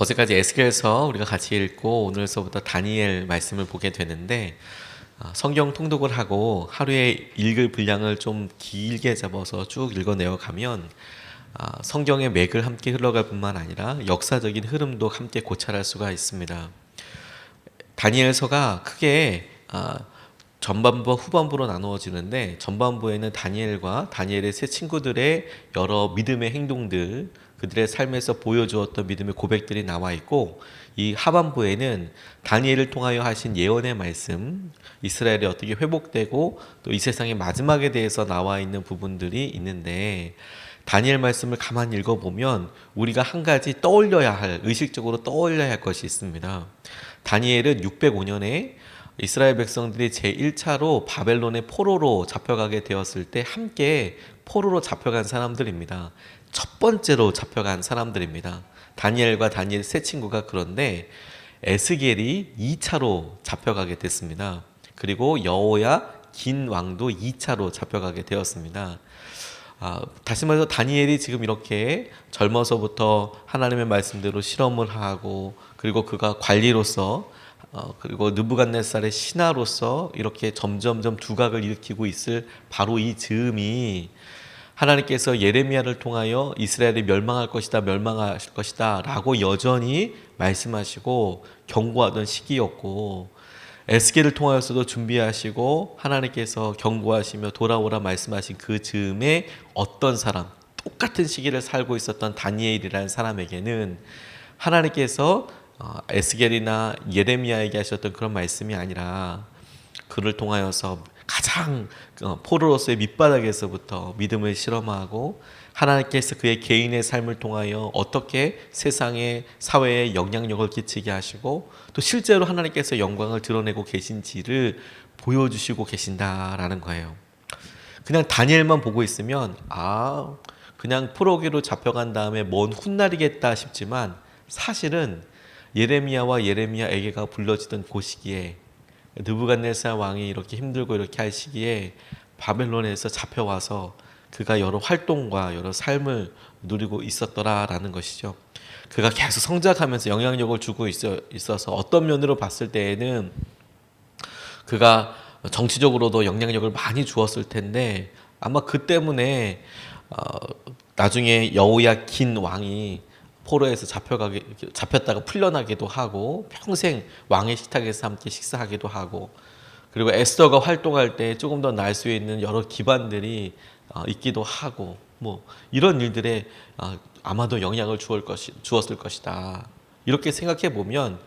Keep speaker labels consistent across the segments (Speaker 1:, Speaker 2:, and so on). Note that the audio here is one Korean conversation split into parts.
Speaker 1: 어제까지 에스겔서 우리가 같이 읽고 오늘서부터 다니엘 말씀을 보게 되는데 아, 성경 통독을 하고 하루에 읽을 분량을 좀 길게 잡아서 쭉 읽어내어 가면 아, 성경의 맥을 함께 흘러갈 뿐만 아니라 역사적인 흐름도 함께 고찰할 수가 있습니다. 다니엘서가 크게 아, 전반부와 후반부로 나누어지는데 전반부에는 다니엘과 다니엘의 세 친구들의 여러 믿음의 행동들 그들의 삶에서 보여주었던 믿음의 고백들이 나와 있고 이 하반부에는 다니엘을 통하여 하신 예언의 말씀 이스라엘이 어떻게 회복되고 또 이 세상의 마지막에 대해서 나와 있는 부분들이 있는데 다니엘 말씀을 가만히 읽어보면 우리가 한 가지 떠올려야 할 의식적으로 떠올려야 할 것이 있습니다. 다니엘은 605년에 이스라엘 백성들이 제1차로 바벨론의 포로로 잡혀가게 되었을 때 함께 포로로 잡혀간 사람들입니다. 첫 번째로 잡혀간 사람들입니다. 다니엘과 다니엘 세 친구가 그런데 에스겔이 2차로 잡혀가게 됐습니다. 그리고 여호야 긴 왕도 2차로 잡혀가게 되었습니다. 아, 다시 말해서 다니엘이 지금 이렇게 젊어서부터 하나님의 말씀대로 실험을 하고 그리고 그가 관리로서 어, 그리고 느부갓네살의 신하로서 이렇게 점점점 두각을 일으키고 있을 바로 이 즈음이 하나님께서 예레미야를 통하여 이스라엘이 멸망할 것이다, 멸망하실 것이다 라고 여전히 말씀하시고 경고하던 시기였고 에스겔을 통하여서도 준비하시고 하나님께서 경고하시며 돌아오라 말씀하신 그 즈음에 어떤 사람 똑같은 시기를 살고 있었던 다니엘이라는 사람에게는 하나님께서 어, 에스겔이나 예레미야에게 하셨던 그런 말씀이 아니라 그를 통하여서 가장 어, 포로로서의 밑바닥에서부터 믿음을 실험하고 하나님께서 그의 개인의 삶을 통하여 어떻게 세상에 사회에 영향력을 끼치게 하시고 또 실제로 하나님께서 영광을 드러내고 계신지를 보여주시고 계신다라는 거예요. 그냥 다니엘만 보고 있으면 아 그냥 포로기로 잡혀간 다음에 먼 훗날이겠다 싶지만 사실은 예레미야와 예레미야에게가 불러지던 그 시기에 느부갓네살 왕이 이렇게 힘들고 이렇게 할 시기에 바벨론에서 잡혀와서 그가 여러 활동과 여러 삶을 누리고 있었더라라는 것이죠. 그가 계속 성장하면서 영향력을 주고 있어, 있어서 어떤 면으로 봤을 때에는 그가 정치적으로도 영향력을 많이 주었을 텐데 아마 그 때문에 어, 나중에 여우야 긴 왕이 포로에서 잡혀가게 잡혔다가 풀려나기도 하고 평생 왕의 식탁에서 함께 식사하기도 하고 그리고 에스더가 활동할 때 조금 더 날 수 있는 여러 기반들이 어, 있기도 하고 뭐 이런 일들에 어, 아마도 영향을 주었을 것이 주었을 것이다. 이렇게 생각해 보면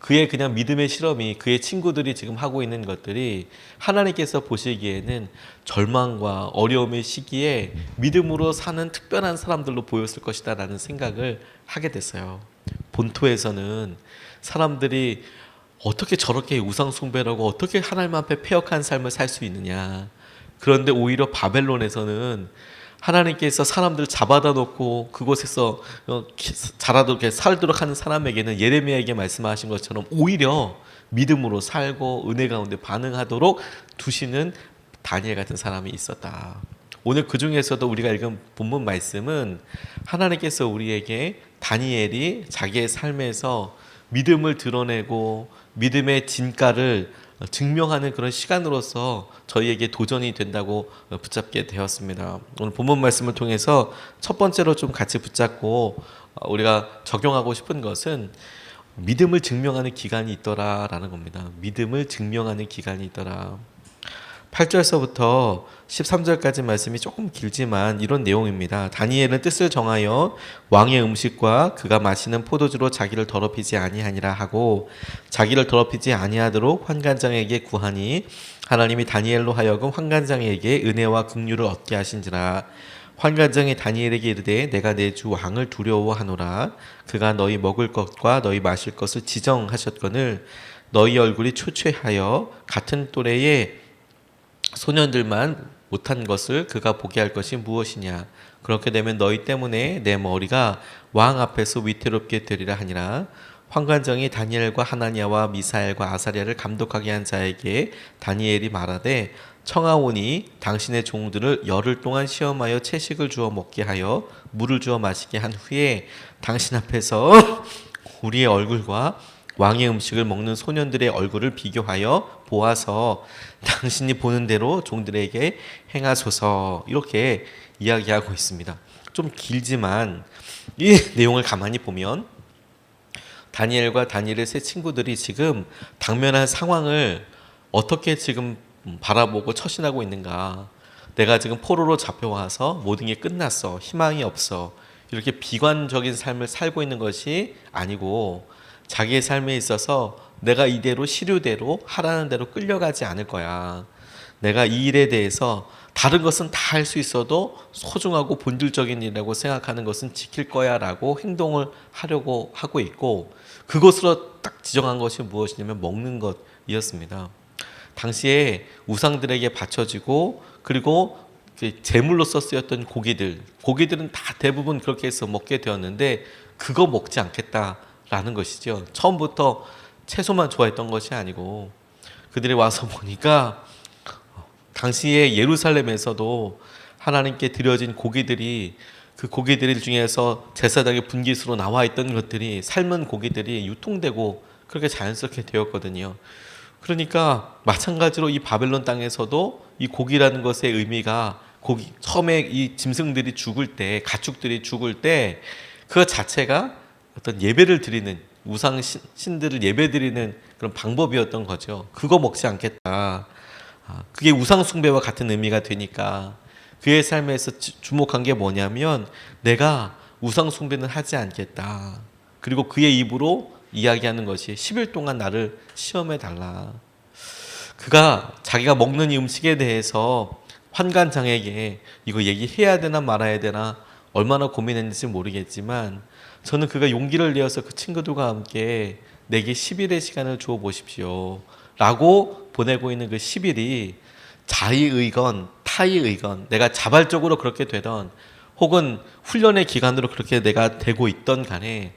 Speaker 1: 그의 그냥 믿음의 실험이 그의 친구들이 지금 하고 있는 것들이 하나님께서 보시기에는 절망과 어려움의 시기에 믿음으로 사는 특별한 사람들로 보였을 것이다라는 생각을 하게 됐어요. 본토에서는 사람들이 어떻게 저렇게 우상 숭배를 하고 어떻게 하나님 앞에 폐역한 삶을 살 수 있느냐. 그런데 오히려 바벨론에서는 하나님께서 사람들 잡아다 놓고 그곳에서 어, 기- 자라도록 살도록 하는 사람에게는 예레미야에게 말씀하신 것처럼 오히려 믿음으로 살고 은혜 가운데 반응하도록 두시는 다니엘 같은 사람이 있었다. 오늘 그 중에서도 우리가 읽은 본문 말씀은 하나님께서 우리에게 다니엘이 자기의 삶에서 믿음을 드러내고 믿음의 진가를 증명하는 그런 시간으로서 저희에게 도전이 된다고 붙잡게 되었습니다. 오늘 본문 말씀을 통해서 첫 번째로 좀 같이 붙잡고 우리가 적용하고 싶은 것은 믿음을 증명하는 기간이 있더라라는 겁니다. 믿음을 증명하는 기간이 있더라. 8절서부터 13절까지 말씀이 조금 길지만 이런 내용입니다. 다니엘은 뜻을 정하여 왕의 음식과 그가 마시는 포도주로 자기를 더럽히지 아니하니라 하고 자기를 더럽히지 아니하도록 환관장에게 구하니 하나님이 다니엘로 하여금 환관장에게 은혜와 긍휼을 얻게 하신지라 환관장이 다니엘에게 이르되 내가 내 주 왕을 두려워하노라 그가 너희 먹을 것과 너희 마실 것을 지정하셨거늘 너희 얼굴이 초췌하여 같은 또래의 소년들만 못한 것을 그가 보게 할 것이 무엇이냐? 그렇게 되면 너희 때문에 내 머리가 왕 앞에서 위태롭게 되리라 하니라. 환관장이 다니엘과 하나니아와 미사엘과 아사리아를 감독하게 한 자에게 다니엘이 말하되 청하오니 당신의 종들을 열흘 동안 시험하여 채식을 주어 먹게 하여 물을 주어 마시게 한 후에 당신 앞에서 우리의 얼굴과 왕의 음식을 먹는 소년들의 얼굴을 비교하여 보아서 당신이 보는 대로 종들에게 행하소서 이렇게 이야기하고 있습니다. 좀 길지만 이 내용을 가만히 보면 다니엘과 다니엘의 세 친구들이 지금 당면한 상황을 어떻게 지금 바라보고 처신하고 있는가. 내가 지금 포로로 잡혀와서 모든 게 끝났어. 희망이 없어. 이렇게 비관적인 삶을 살고 있는 것이 아니고 자기의 삶에 있어서 내가 이대로 시류대로 하라는 대로 끌려가지 않을 거야. 내가 이 일에 대해서 다른 것은 다 할 수 있어도 소중하고 본질적인 일이라고 생각하는 것은 지킬 거야라고 행동을 하려고 하고 있고 그것으로 딱 지정한 것이 무엇이냐면 먹는 것이었습니다. 당시에 우상들에게 바쳐지고 그리고 그 제물로서 쓰였던 고기들 고기들은 다 대부분 그렇게 해서 먹게 되었는데 그거 먹지 않겠다 라는 것이죠. 처음부터 채소만 좋아했던 것이 아니고 그들이 와서 보니까 당시에 예루살렘에서도 하나님께 드려진 고기들이 그 고기들 중에서 제사장의 분깃으로 나와 있던 것들이 삶은 고기들이 유통되고 그렇게 자연스럽게 되었거든요. 그러니까 마찬가지로 이 바벨론 땅에서도 이 고기라는 것의 의미가 고기 처음에 이 짐승들이 죽을 때 가축들이 죽을 때 그 자체가 어떤 예배를 드리는 우상 신, 신들을 예배 드리는 그런 방법이었던 거죠. 그거 먹지 않겠다. 아, 그게 우상 숭배와 같은 의미가 되니까 그의 삶에서 주- 주목한 게 뭐냐면 내가 우상 숭배는 하지 않겠다. 그리고 그의 입으로 이야기하는 것이 10일 동안 나를 시험해 달라. 그가 자기가 먹는 이 음식에 대해서 환관장에게 이거 얘기해야 되나 말아야 되나 얼마나 고민했는지 모르겠지만 저는 그가 용기를 내어서 그 친구들과 함께 내게 10일의 시간을 주어 보십시오. 라고 보내고 있는 그 10일이 자의의건 타의의건 내가 자발적으로 그렇게 되던 혹은 훈련의 기간으로 그렇게 내가 되고 있던 간에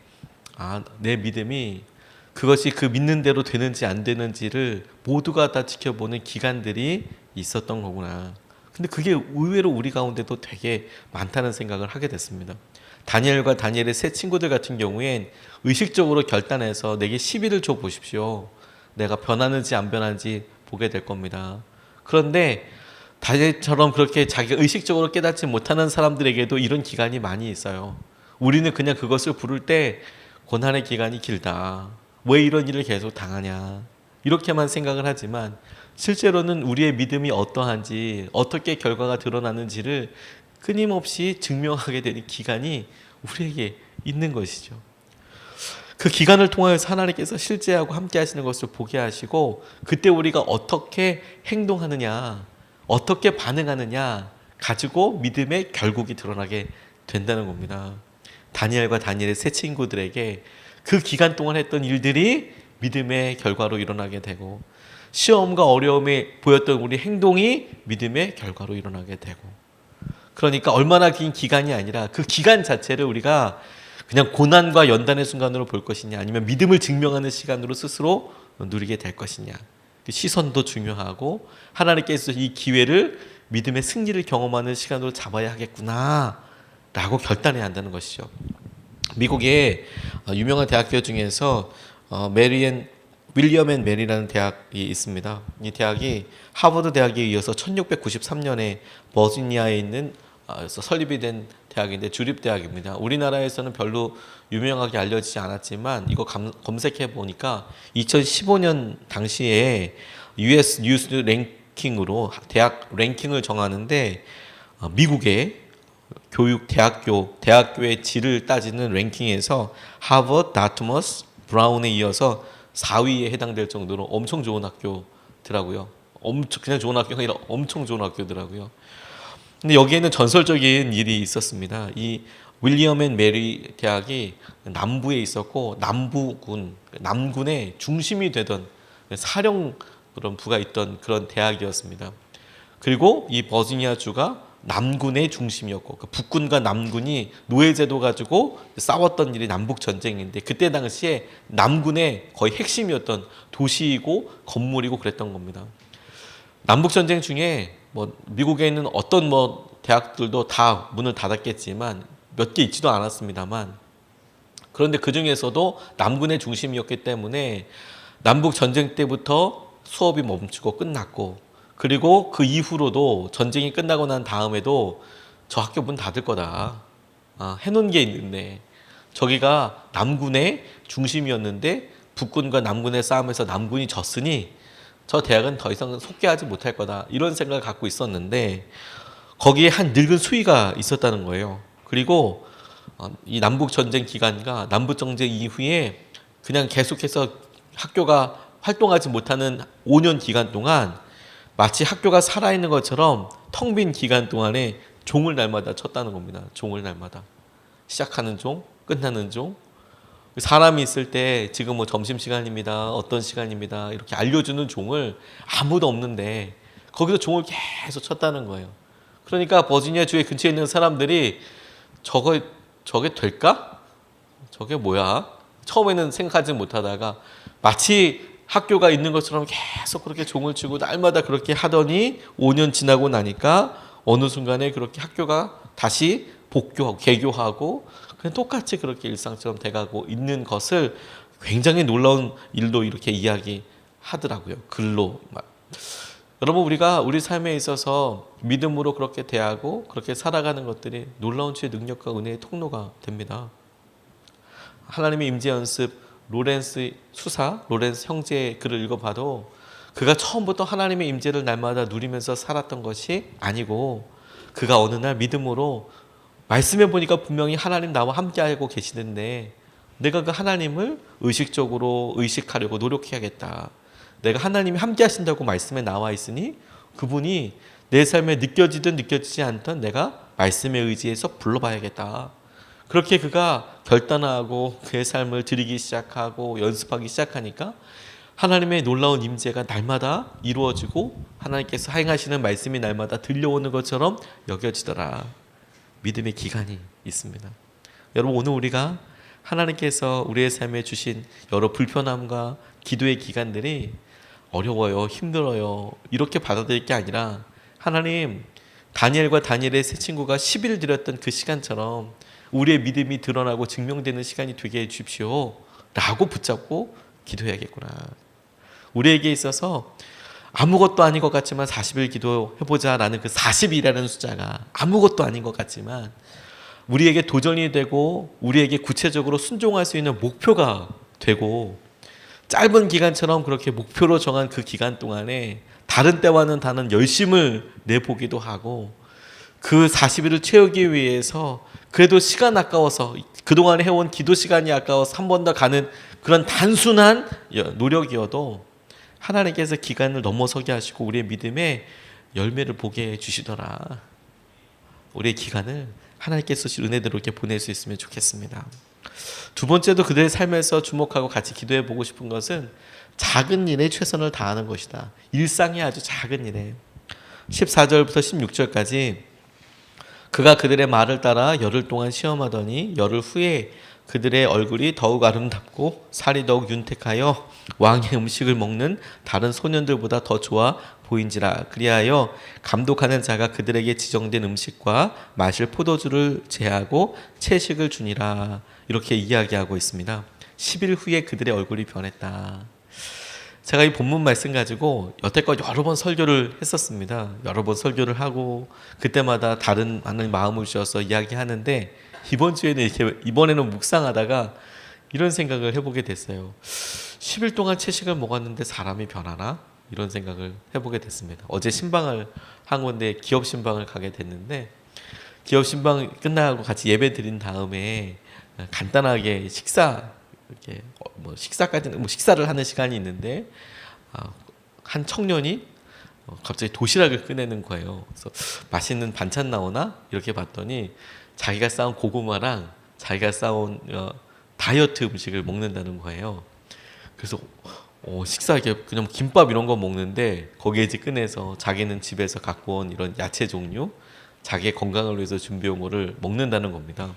Speaker 1: 아, 내 믿음이 그것이 그 믿는 대로 되는지 안 되는지를 모두가 다 지켜보는 기간들이 있었던 거구나. 근데 그게 의외로 우리 가운데도 되게 많다는 생각을 하게 됐습니다. 다니엘과 다니엘의 세 친구들 같은 경우엔 의식적으로 결단해서 내게 시비를 줘 보십시오. 내가 변하는지 안 변하는지 보게 될 겁니다. 그런데 다니엘처럼 그렇게 자기가 의식적으로 깨닫지 못하는 사람들에게도 이런 기간이 많이 있어요. 우리는 그냥 그것을 부를 때 고난의 기간이 길다. 왜 이런 일을 계속 당하냐. 이렇게만 생각을 하지만 실제로는 우리의 믿음이 어떠한지 어떻게 결과가 드러나는지를 끊임없이 증명하게 되는 기간이 우리에게 있는 것이죠. 그 기간을 통하여서 하나님께서 실제하고 함께 하시는 것을 보게 하시고 그때 우리가 어떻게 행동하느냐, 어떻게 반응하느냐 가지고 믿음의 결국이 드러나게 된다는 겁니다. 다니엘과 다니엘의 세 친구들에게 그 기간 동안 했던 일들이 믿음의 결과로 일어나게 되고 시험과 어려움에 보였던 우리 행동이 믿음의 결과로 일어나게 되고 그러니까 얼마나 긴 기간이 아니라 그 기간 자체를 우리가 그냥 고난과 연단의 순간으로 볼 것이냐 아니면 믿음을 증명하는 시간으로 스스로 누리게 될 것이냐 그 시선도 중요하고 하나님께서 이 기회를 믿음의 승리를 경험하는 시간으로 잡아야 하겠구나 라고 결단해야 한다는 것이죠 미국의 어, 유명한 대학교 중에서 어, 메리앤 윌리엄 앤 메리라는 대학이 있습니다. 이 대학이 하버드 대학에 이어서 1693년에 버지니아에 있는 어, 설립이 된 대학인데 주립 대학입니다. 우리나라에서는 별로 유명하게 알려지지 않았지만 이거 감, 검색해 보니까 2015년 당시에 US 뉴스 랭킹으로 대학 랭킹을 정하는데 어, 미국의 교육 대학교 대학교의 질을 따지는 랭킹에서 하버드, 다트머스, 브라운에 이어서 4위에 해당될 정도로 엄청 좋은 학교더라고요. 엄청 그냥 좋은 학교가 아니라 엄청 좋은 학교더라고요. 근데 여기에는 전설적인 일이 있었습니다. 이 윌리엄 앤 메리 대학이 남부에 있었고 남부군 남군의 중심이 되던 사령 그런 부가 있던 그런 대학이었습니다. 그리고 이 버지니아 주가 남군의 중심이었고 그 북군과 남군이 노예제도 가지고 싸웠던 일이 남북 전쟁인데 그때 당시에 남군의 거의 핵심이었던 도시이고 건물이고 그랬던 겁니다. 남북 전쟁 중에 뭐 미국에 있는 어떤 뭐 대학들도 다 문을 닫았겠지만 몇 개 있지도 않았습니다만 그런데 그 중에서도 남군의 중심이었기 때문에 남북 전쟁 때부터 수업이 멈추고 끝났고 그리고 그 이후로도 전쟁이 끝나고 난 다음에도 저 학교 문 닫을 거다. 아, 해놓은 게 있는데 저기가 남군의 중심이었는데 북군과 남군의 싸움에서 남군이 졌으니 저 대학은 더 이상 속개하지 못할 거다. 이런 생각을 갖고 있었는데 거기에 한 늙은 수위가 있었다는 거예요. 그리고 어, 이 남북 전쟁 기간과 남북 전쟁 이후에 그냥 계속해서 학교가 활동하지 못하는 5년 기간 동안 마치 학교가 살아있는 것처럼 텅 빈 기간 동안에 종을 날마다 쳤다는 겁니다. 종을 날마다 시작하는 종, 끝나는 종. 사람이 있을 때 지금 뭐 점심 시간입니다. 어떤 시간입니다. 이렇게 알려주는 종을 아무도 없는데 거기서 종을 계속 쳤다는 거예요. 그러니까 버지니아 주의 근처에 있는 사람들이 저거 저게 될까? 저게 뭐야? 처음에는 생각하지 못하다가 마치 학교가 있는 것처럼 계속 그렇게 종을 치고 날마다 그렇게 하더니 5년 지나고 나니까 어느 순간에 그렇게 학교가 다시 복교하고 개교하고 그냥 똑같이 그렇게 일상처럼 돼가고 있는 것을 굉장히 놀라운 일도 이렇게 이야기하더라고요. 글로 막. 여러분 우리가 우리 삶에 있어서 믿음으로 그렇게 대하고 그렇게 살아가는 것들이 놀라운 주의 능력과 은혜의 통로가 됩니다. 하나님의 임재 연습 로렌스 수사 로렌스 형제의 글을 읽어봐도 그가 처음부터 하나님의 임재를 날마다 누리면서 살았던 것이 아니고 그가 어느 날 믿음으로 말씀해 보니까 분명히 하나님 나와 함께하고 계시는데 내가 그 하나님을 의식적으로 의식하려고 노력해야겠다. 내가 하나님이 함께 하신다고 말씀에 나와 있으니 그분이 내 삶에 느껴지든 느껴지지 않든 내가 말씀에 의지해서 불러봐야겠다. 그렇게 그가 결단하고 그의 삶을 드리기 시작하고 연습하기 시작하니까 하나님의 놀라운 임재가 날마다 이루어지고 하나님께서 행하시는 말씀이 날마다 들려오는 것처럼 여겨지더라. 믿음의 기간이 있습니다. 여러분 오늘 우리가 하나님께서 우리의 삶에 주신 여러 불편함과 기도의 기간들이 어려워요, 힘들어요. 이렇게 받아들일 게 아니라 하나님 다니엘과 다니엘의 세 친구가 10일 드렸던 그 시간처럼 우리의 믿음이 드러나고 증명되는 시간이 되게 해 주십시오. 라고 붙잡고 기도해야겠구나. 우리에게 있어서 아무것도 아닌 것 같지만 40일 기도해보자 라는 그 40이라는 숫자가 아무것도 아닌 것 같지만 우리에게 도전이 되고 우리에게 구체적으로 순종할 수 있는 목표가 되고 짧은 기간처럼 그렇게 목표로 정한 그 기간 동안에 다른 때와는 다른 열심을 내보기도 하고 그 40일을 채우기 위해서 그래도 시간 아까워서 그동안 해온 기도 시간이 아까워서 한 번 더 가는 그런 단순한 노력이어도 하나님께서 기간을 넘어서게 하시고 우리의 믿음에 열매를 보게 해 주시더라. 우리의 기간을 하나님께서 주신 은혜대로 이렇게 보낼 수 있으면 좋겠습니다. 두 번째도 그들의 삶에서 주목하고 같이 기도해 보고 싶은 것은 작은 일에 최선을 다하는 것이다. 일상의 아주 작은 일에 14절부터 16절까지 그가 그들의 말을 따라 열흘 동안 시험하더니 열흘 후에 그들의 얼굴이 더욱 아름답고 살이 더욱 윤택하여 왕의 음식을 먹는 다른 소년들보다 더 좋아 보인지라 그리하여 감독하는 자가 그들에게 지정된 음식과 마실 포도주를 제하고 채식을 주니라 이렇게 이야기하고 있습니다. 10일 후에 그들의 얼굴이 변했다. 제가 이 본문 말씀 가지고 여태껏 여러 번 설교를 했었습니다. 여러 번 설교를 하고 그때마다 다른 많은 마음을 주셔서 이야기하는데 이번 주에는 이렇게 이번에는 묵상하다가 이런 생각을 해보게 됐어요. 10일 동안 채식을 먹었는데 사람이 변하나? 이런 생각을 해보게 됐습니다. 어제 신방을 한 건데 기업 신방을 가게 됐는데 기업 신방 끝나고 같이 예배 드린 다음에 간단하게 식사 이렇게 뭐 식사까지는 뭐 식사를 하는 시간이 있는데 한 청년이 어, 갑자기 도시락을 꺼내는 거예요. 그래서 맛있는 반찬 나오나 이렇게 봤더니 자기가 싸온 고구마랑 자기가 싸온 어, 다이어트 음식을 먹는다는 거예요. 그래서 어, 식사 이게 그냥 김밥 이런 거 먹는데 거기에 이제 꺼내서 자기는 집에서 갖고 온 이런 야채 종류, 자기의 건강을 위해서 준비한 거를 먹는다는 겁니다.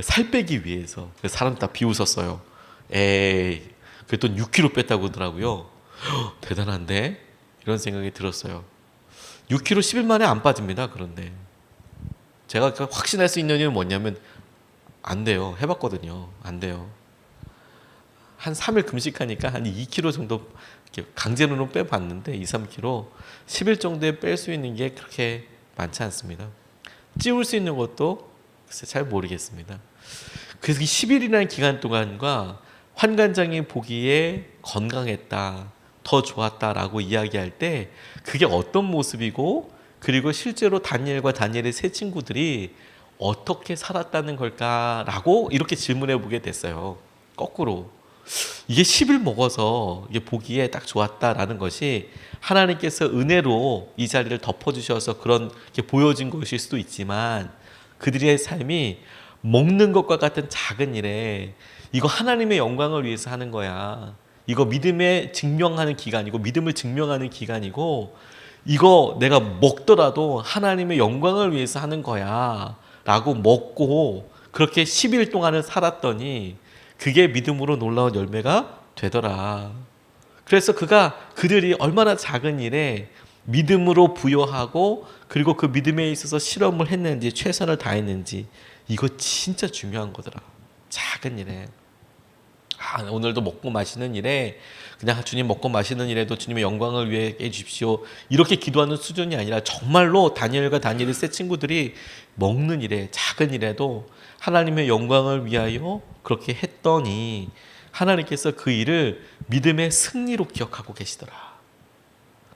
Speaker 1: 살 빼기 위해서 사람 다 비웃었어요. 에이, 그랬더 6kg 뺐다고 하더라고요. 허, 대단한데 이런 생각이 들었어요. 6kg 10일 만에 안 빠집니다. 그런데 제가 그 확신할 수 있는 이유는 뭐냐면 안 돼요. 해봤거든요. 안 돼요. 한 3일 금식하니까 한 2kg 정도 강제로는 빼봤는데 2, 3kg 10일 정도에 뺄 수 있는 게 그렇게 많지 않습니다. 찌울 수 있는 것도 글쎄 잘 모르겠습니다. 그래서 이 10일이라는 기간 동안과 환관장이 보기에 건강했다, 더 좋았다라고 이야기할 때 그게 어떤 모습이고 그리고 실제로 다니엘과 다니엘의 세 친구들이 어떻게 살았다는 걸까라고 이렇게 질문해 보게 됐어요. 거꾸로. 이게 10일 먹어서 이게 보기에 딱 좋았다라는 것이 하나님께서 은혜로 이 자리를 덮어주셔서 그런 게 보여진 것일 수도 있지만 그들의 삶이 먹는 것과 같은 작은 일에 이거 하나님의 영광을 위해서 하는 거야. 이거 믿음에 증명하는 기간이고 믿음을 증명하는 기간이고 이거 내가 먹더라도 하나님의 영광을 위해서 하는 거야. 라고 먹고 그렇게 10일 동안을 살았더니 그게 믿음으로 놀라운 열매가 되더라. 그래서 그가 그들이 얼마나 작은 일에 믿음으로 부여하고 그리고 그 믿음에 있어서 실험을 했는지 최선을 다했는지 이거 진짜 중요한 거더라. 작은 일에. 아, 오늘도 먹고 마시는 일에 그냥 주님 먹고 마시는 일에도 주님의 영광을 위해 해주십시오. 이렇게 기도하는 수준이 아니라 정말로 다니엘과 다니엘의 세 친구들이 먹는 일에 작은 일에도 하나님의 영광을 위하여 그렇게 했더니 하나님께서 그 일을 믿음의 승리로 기억하고 계시더라.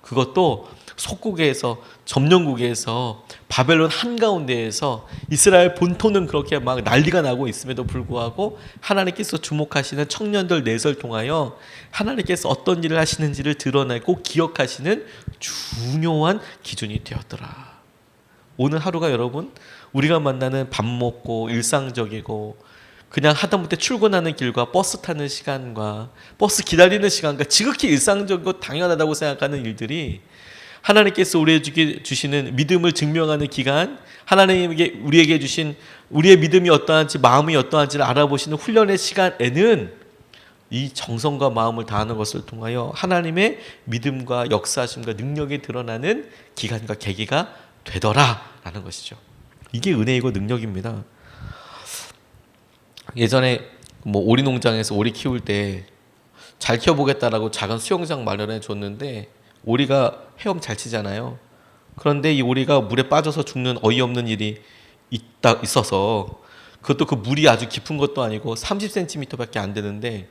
Speaker 1: 그것도 속국에서 점령국에서 바벨론 한가운데에서 이스라엘 본토는 그렇게 막 난리가 나고 있음에도 불구하고 하나님께서 주목하시는 청년들 넷을 통하여 하나님께서 어떤 일을 하시는지를 드러내고 기억하시는 중요한 기준이 되었더라. 오늘 하루가 여러분 우리가 만나는 밥 먹고 일상적이고 그냥 하다못해 출근하는 길과 버스 타는 시간과 버스 기다리는 시간과 지극히 일상적이고 당연하다고 생각하는 일들이 하나님께서 우리에게 주시는 믿음을 증명하는 기간, 하나님에게 우리에게 주신 우리의 믿음이 어떠한지 마음이 어떠한지를 알아보시는 훈련의 시간에는 이 정성과 마음을 다하는 것을 통하여 하나님의 믿음과 역사심과 능력이 드러나는 기간과 계기가 되더라라는 것이죠. 이게 은혜이고 능력입니다. 예전에 뭐 오리 농장에서 오리 키울 때 잘 키워보겠다라고 작은 수영장 마련해 줬는데 오리가 헤엄 잘 치잖아요. 그런데 이 오리가 물에 빠져서 죽는 어이없는 일이 있다 있어서 그것도 그 물이 아주 깊은 것도 아니고 30cm밖에 안 되는데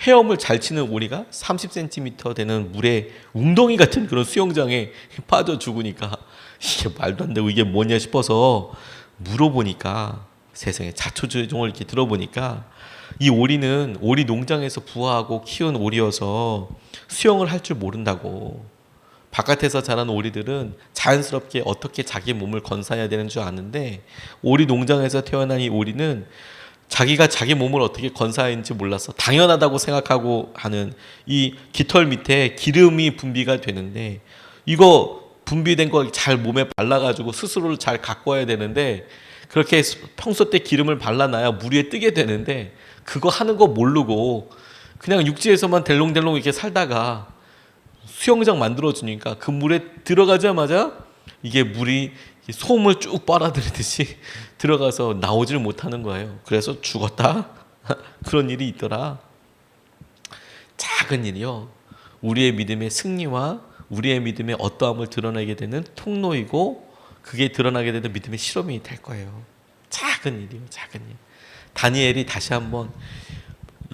Speaker 1: 헤엄을 잘 치는 오리가 30cm 되는 물에 웅덩이 같은 그런 수영장에 빠져 죽으니까 이게 말도 안 되고 이게 뭐냐 싶어서 물어보니까 세상에 자초지종을 이렇게 들어보니까 이 오리는 오리 농장에서 부화하고 키운 오리여서 수영을 할 줄 모른다고. 바깥에서 자란 오리들은 자연스럽게 어떻게 자기 몸을 건사해야 되는 줄 아는데 오리 농장에서 태어난 이 오리는 자기가 자기 몸을 어떻게 건사했는지 몰라서 당연하다고 생각하고 하는 이 깃털 밑에 기름이 분비가 되는데 이거 분비된 거 잘 몸에 발라가지고 스스로를 잘 가꿔야 되는데 그렇게 평소 때 기름을 발라놔야 물 위에 뜨게 되는데 그거 하는 거 모르고 그냥 육지에서만 델롱델롱 이렇게 살다가 수영장 만들어 주니까 그 물에 들어가자마자 이게 물이 솜을 쭉 빨아들이듯이 들어가서 나오지를 못하는 거예요. 그래서 죽었다. 그런 일이 있더라. 작은 일이요. 우리의 믿음의 승리와 우리의 믿음의 어떠함을 드러내게 되는 통로이고 그게 드러나게 되는 믿음의 실험이 될 거예요. 작은 일이요. 작은 일. 다니엘이 다시 한번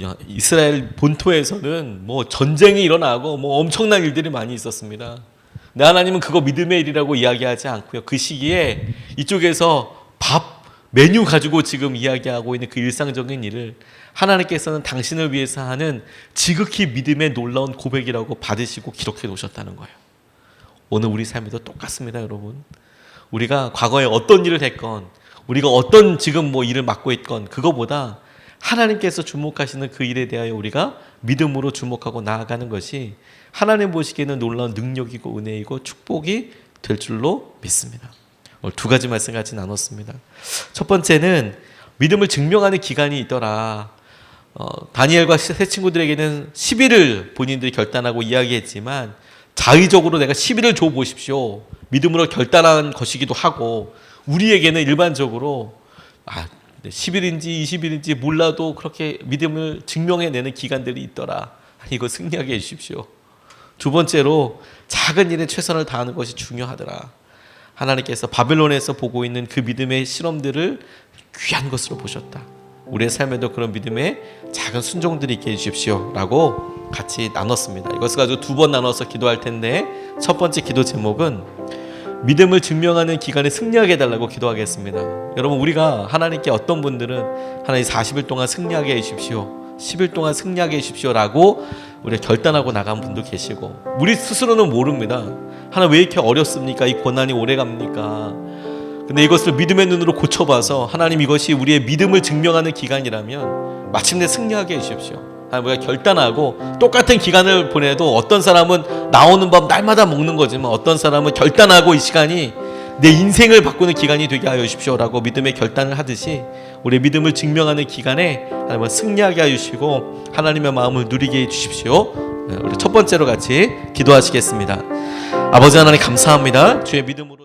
Speaker 1: 야, 이스라엘 본토에서는 뭐 전쟁이 일어나고 뭐 엄청난 일들이 많이 있었습니다. 근데 하나님은 그거 믿음의 일이라고 이야기하지 않고요. 그 시기에 이쪽에서 밥 메뉴 가지고 지금 이야기하고 있는 그 일상적인 일을 하나님께서는 당신을 위해서 하는 지극히 믿음의 놀라운 고백이라고 받으시고 기록해 놓으셨다는 거예요. 오늘 우리 삶에도 똑같습니다, 여러분. 우리가 과거에 어떤 일을 했건, 우리가 어떤 지금 뭐 일을 맡고 있건, 그거보다 하나님께서 주목하시는 그 일에 대하여 우리가 믿음으로 주목하고 나아가는 것이 하나님 보시기에는 놀라운 능력이고 은혜이고 축복이 될 줄로 믿습니다. 오늘 두 가지 말씀 같이 나눴습니다. 첫 번째는 믿음을 증명하는 기간이 있더라. 어, 다니엘과 세 친구들에게는 10일을 본인들이 결단하고 이야기했지만 자의적으로 내가 10일을 줘 보십시오. 믿음으로 결단한 것이기도 하고 우리에게는 일반적으로 아, 10일인지 20일인지 몰라도 그렇게 믿음을 증명해내는 기간들이 있더라. 이거 승리하게 해주십시오. 두 번째로 작은 일에 최선을 다하는 것이 중요하더라. 하나님께서 바벨론에서 보고 있는 그 믿음의 실험들을 귀한 것으로 보셨다. 우리의 삶에도 그런 믿음의 작은 순종들이 있게 해주십시오 라고 같이 나눴습니다. 이것을 가지고 두 번 나눠서 기도할 텐데 첫 번째 기도 제목은 믿음을 증명하는 기간에 승리하게 해달라고 기도하겠습니다. 여러분 우리가 하나님께 어떤 분들은 하나님 40일 동안 승리하게 해주십시오. 10일 동안 승리하게 해주십시오라고 우리가 결단하고 나간 분도 계시고 우리 스스로는 모릅니다. 하나 왜 이렇게 어렵습니까? 이 고난이 오래 갑니까? 근데 이것을 믿음의 눈으로 고쳐봐서 하나님 이것이 우리의 믿음을 증명하는 기간이라면 마침내 승리하게 해주십시오. 하나님 우리가 결단하고 똑같은 기간을 보내도 어떤 사람은 나오는 밥 날마다 먹는 거지만 어떤 사람은 결단하고 이 시간이 내 인생을 바꾸는 기간이 되게 하여 주십시오라고 믿음의 결단을 하듯이 우리의 믿음을 증명하는 기간에 하나님은 승리하게 하여 주시고 하나님의 마음을 누리게 해 주십시오. 네, 우리 첫 번째로 같이 기도하시겠습니다. 아버지 하나님 감사합니다. 주의 믿음으로